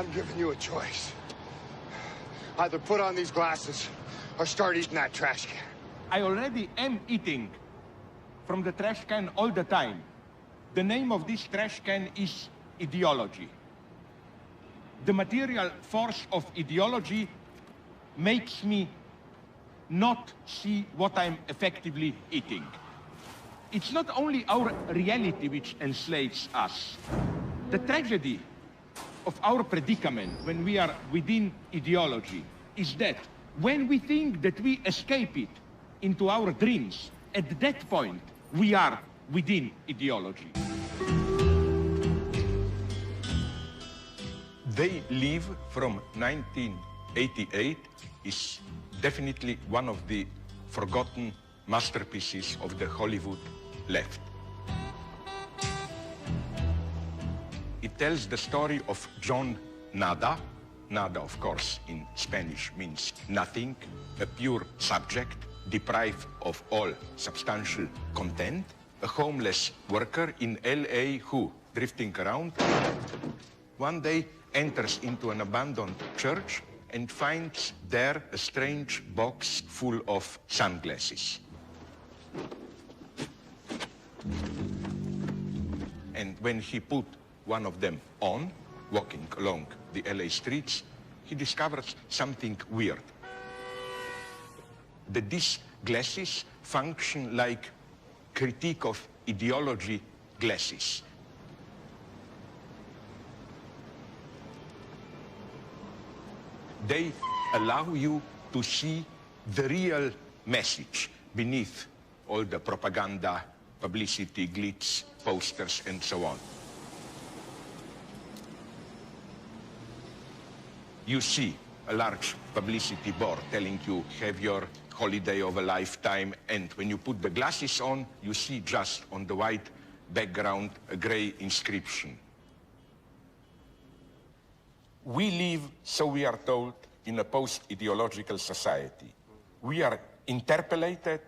I'm giving you a choice. Either put on these glasses or start eating that trash can. I already am eating from the trash can all the time. The name of this trash can is ideology. The material force of ideology makes me not see what I'm effectively eating. It's not only our reality which enslaves us. The tragedy of our predicament when we are within ideology is that when we think that we escape it into our dreams, at that point we are within ideology. They Live from 1988 is definitely one of the forgotten masterpieces of the Hollywood left. It tells the story of John Nada. Nada, of course, in Spanish means nothing, a pure subject, deprived of all substantial content, a homeless worker in LA who, drifting around, one day enters into an abandoned church and finds there a strange box full of sunglasses. And when he put one of them on, walking along the LA streets, he discovers something weird. That these glasses function like critique of ideology glasses. They allow you to see the real message beneath all the propaganda, publicity, glitz, posters, and so on. You see a large publicity board telling you have your holiday of a lifetime, and when you put the glasses on, you see just on the white background a gray inscription. We live, so we are told, in a post-ideological society. We are interpolated,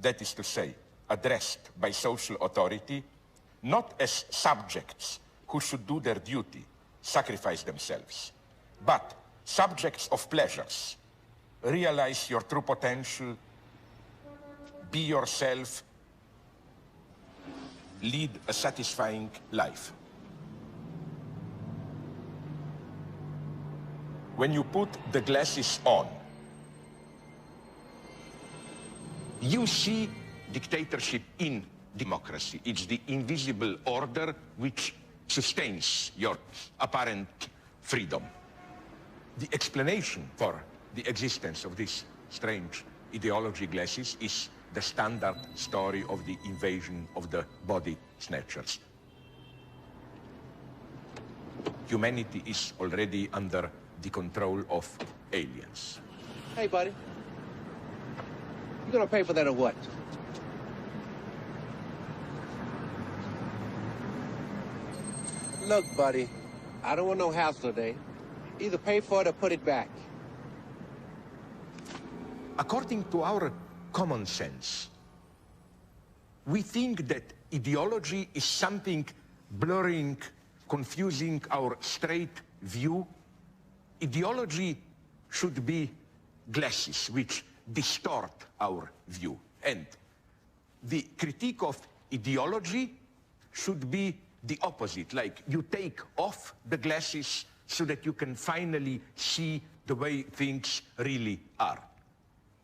that is to say, addressed by social authority, not as subjects who should do their duty, sacrifice themselves, but subjects of pleasures. Realize your true potential, be yourself, lead a satisfying life. when you put the glasses on, you see dictatorship in democracy. It's the invisible order which sustains your apparent freedom. The explanation for the existence of this strange ideology glasses is the standard story of the invasion of the body snatchers. Humanity is already under the control of aliens. Hey, buddy. You gonna pay for that or what? Look, buddy, I don't want no hassle today. Either pay for it or put it back. According to our common sense, we think that ideology is something blurring, confusing our straight view ideology should be glasses which distort our view. And the critique of ideology should be the opposite, like you take off the glasses so that you can finally see the way things really are.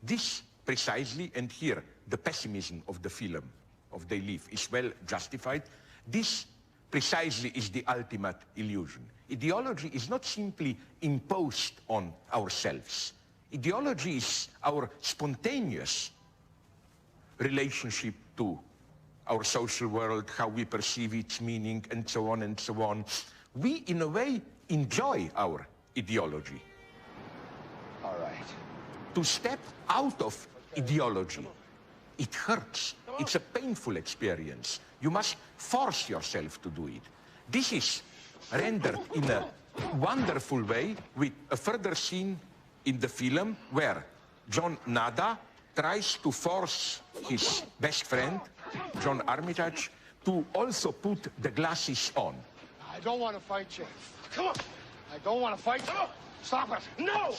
This precisely, and here the pessimism of the film, of They Live, is well justified. This precisely is the ultimate illusion. Ideology is not simply imposed on ourselves. Ideology is our spontaneous relationship to our social world, how we perceive its meaning, and so on and so on. We, in a way, enjoy our ideology. All right. To step out of ideology, it hurts. It's a painful experience. You must force yourself to do it. This is rendered in a wonderful way with a further scene in the film where John Nada tries to force his best friend, John Armitage, to also put the glasses on. I don't want to fight you. Come on. I don't want to fight. You. Stop it. No!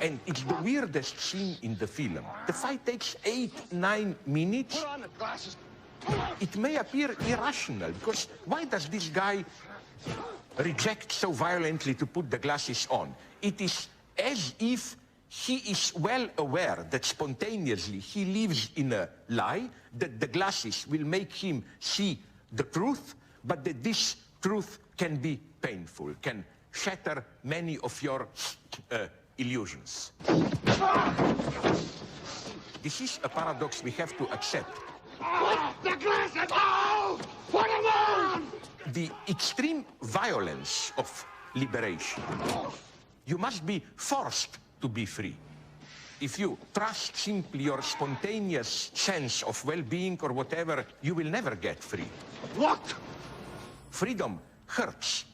And it's the weirdest scene in the film. The fight takes eight, nine minutes. Put on the glasses. It may appear irrational because why does this guy reject so violently to put the glasses on? It is as if he is well aware that spontaneously he lives in a lie, that the glasses will make him see the truth, but that this truth can be painful, can shatter many of your uh, illusions. This is a paradox we have to accept. The glasses! Oh! Put them on! the extreme violence of liberation. You must be forced to be free. If you trust simply your spontaneous sense of well-being or whatever, you will never get free. What? Freedom hurts.